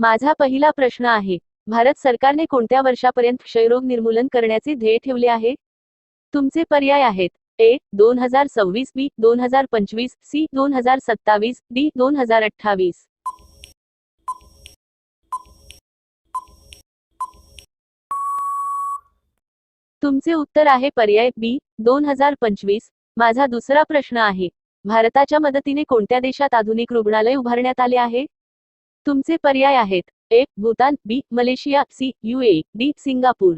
माझा पहिला प्रश्न आहे भारत सरकारने कोणत्या वर्षापर्यंत क्षयरोग निर्मूलन करण्याचे ध्येय ठेवले आहे? तुमचे पर्याय आहेत ए दोन हजार सव्वीस बी दोन हजार पंचवीस सी दोन हजार सत्तावीस डी दोन हजार अठ्ठावीस. तुमचे उत्तर आहे पर्याय बी दोन हजार पंचवीस. माझा दुसरा प्रश्न आहे भारताच्या मदतीने कोणत्या देशात आधुनिक रुग्णालय उभारण्यात आले आहे? तुमचे पर्याय आहेत. A Bhutan B Malaysia C UAE D Singapore.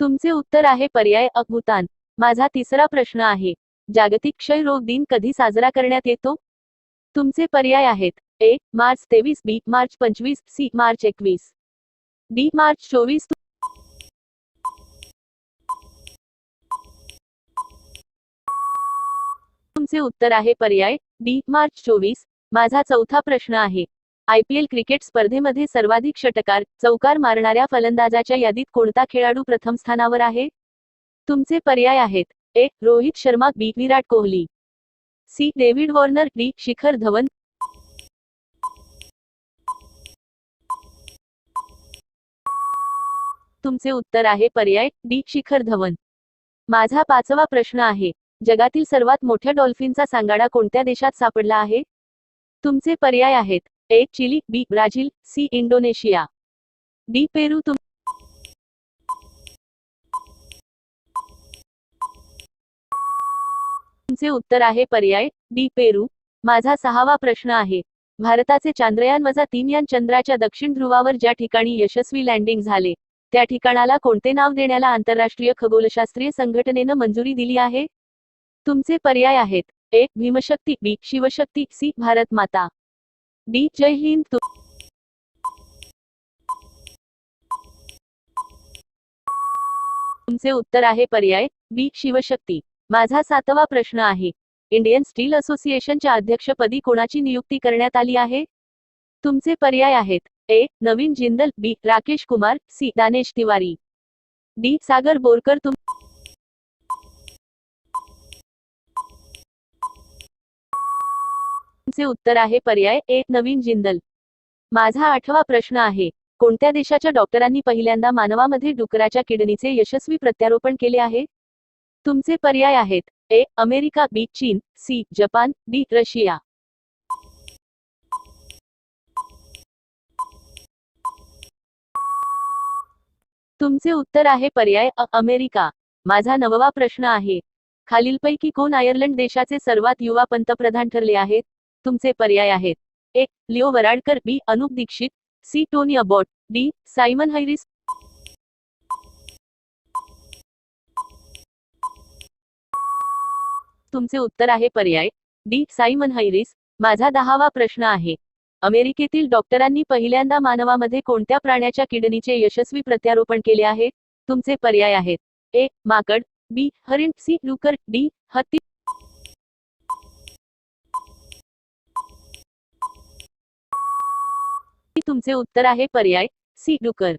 तुमचे उत्तर आहे पर्याय अ भूतान. माझा तिसरा प्रश्न आहे. जागतिक क्षयरोग दिन कधी साजरा करण्यात येतो? तुमचे पर्याय आहेत. ए मार्च तेवीस बी मार्च पंचवीस सी मार्च एकवीस. डी मार्च चोवीस याचे उत्तर आहे पर्याय. डी मार्च चोवीस. माझा चौथा प्रश्न आहे. आयपीएल क्रिकेट स्पर्धेमध्ये सर्वाधिक षटकार चौकार मारणाऱ्या फलंदाजाच्या यादीत कोणता खेळाडू प्रथम स्थानावर आहे? तुमचे पर्याय आहेत. A Rohit Sharma B Virat Kohli. C David Warner D Shikhar Dhawan. तुमचे उत्तर आहे पर्याय. डी शिखर धवन. माझा पाचवा प्रश्न आहे. जगातील सर्वात मोठ्या डॉल्फिनचा सांगाडा कोणत्या देशात सापडला आहे? तुमचे पर्याय आहेत. A Chile B Brazil C Indonesia. D Peru तुम तुमचे उत्तर आहे पर्याय. D Peru. माझा सहावा प्रश्न आहे. भारताचे चांद्रयान वजा तीन यान चंद्राच्या दक्षिण ध्रुवावर ज्या ठिकाणी यशस्वी लँडिंग झाले त्या ठिकाणाला कोणते नाव देण्याला आंतरराष्ट्रीय खगोलशास्त्रीय संघटनेनं मंजुरी दिली आहे? तुमचे पर्याय आहेत. A Bhimshakti B Shivshakti C Bharat Mata. D Jai Hind. तु- तुमचे उत्तर आहे पर्याय बी शिवशक्ती. माझा सातवा प्रश्न आहे. इंडियन स्टील असोसिएशनच्या अध्यक्षपदी कोणाची नियुक्ती करण्यात आली आहे? तुमचे पर्याय आहेत. A Naveen Jindal B Rakesh Kumar C Danesh Tiwari. D Sagar Borkar तुम तुमचे उत्तर आहे पर्याय ए नवीन जिंदल. माझा आठवा प्रश्न आहे कोणत्या देशाच्या डॉक्टरांनी पहिल्यांदा मानवामध्ये डुकराच्या किडनीचे यशस्वी प्रत्यारोपण केले आहे? तुमचे पर्याय आहेत ए अमेरिका बी चीन सी जपान डी रशिया. तुमचे उत्तर आहे पर्याय अ अमेरिका. माझा नववा प्रश्न आहे खालीलपैकी कोण आयर्लंड देशाचे सर्वात युवा पंतप्रधान ठरले आहेत? तुमचे पर्याय आहेत. A Leo Varadkar B Anup Dixit C Tony Abbott D Simon Harris. तुमचे उत्तर आहे पर्याय डी सायमन हैरिस. माझा दहावा प्रश्न आहे. अमेरिकेतील डॉक्टरांनी पहिल्यांदा मानवामध्ये कोणत्या प्राण्याच्या किडनीचे यशस्वी प्रत्यारोपण केले आहे? तुमचे पर्याय आहेत. ए माकड बी हरिण सी डुकर डी हत्ती. तुमचे उत्तर आहे पर्याय सी. डुकर